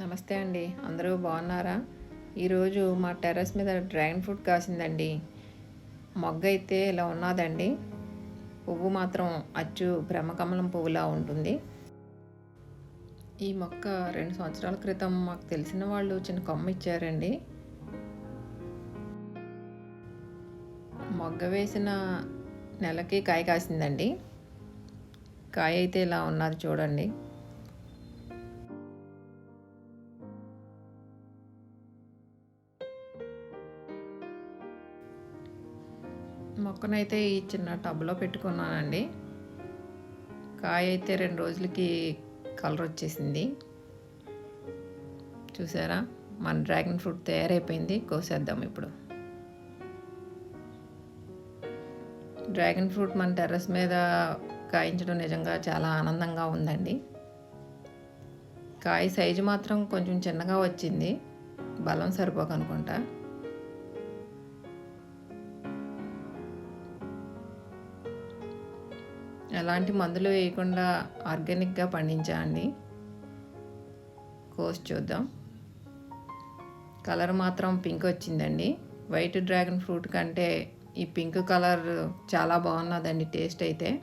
నమస్తే అండి. అందరూ బాగున్నారా? ఈరోజు మా టెర్రస్ మీద డ్రాగన్ ఫ్రూట్ కాసిందండి. మొగ్గ అయితే ఇలా ఉన్నదండి. పువ్వు మాత్రం అచ్చు బ్రహ్మకమలం పువ్వులా ఉంటుంది. ఈ మొక్క రెండు సంవత్సరాల క్రితం మాకు తెలిసిన వాళ్ళు చిన్న కొమ్మ ఇచ్చారండి. మొగ్గ వేసిన నెలకి కాయ కాసిందండి. కాయ అయితే ఇలా ఉన్నది చూడండి. మొక్కనైతే ఈ చిన్న టబ్లో పెట్టుకున్నానండి. కాయ అయితే రెండు రోజులకి కలర్ వచ్చేసింది. చూసారా? మన డ్రాగన్ ఫ్రూట్ తయారైపోయింది. కోసేద్దాం ఇప్పుడు. డ్రాగన్ ఫ్రూట్ మన టెర్రస్ మీద కాయించడం నిజంగా చాలా ఆనందంగా ఉందండి. కాయ సైజు మాత్రం కొంచెం చిన్నగా వచ్చింది. బలం సరిపోకనుకుంటా. ఎలాంటి మందులు వేయకుండా ఆర్గానిక్గా పండించండి కోసి చూద్దాం. కలర్ మాత్రం పింక్ వచ్చిందండి. వైట్ డ్రాగన్ ఫ్రూట్ కంటే ఈ పింక్ కలర్ చాలా బాగున్నదండి టేస్ట్ అయితే.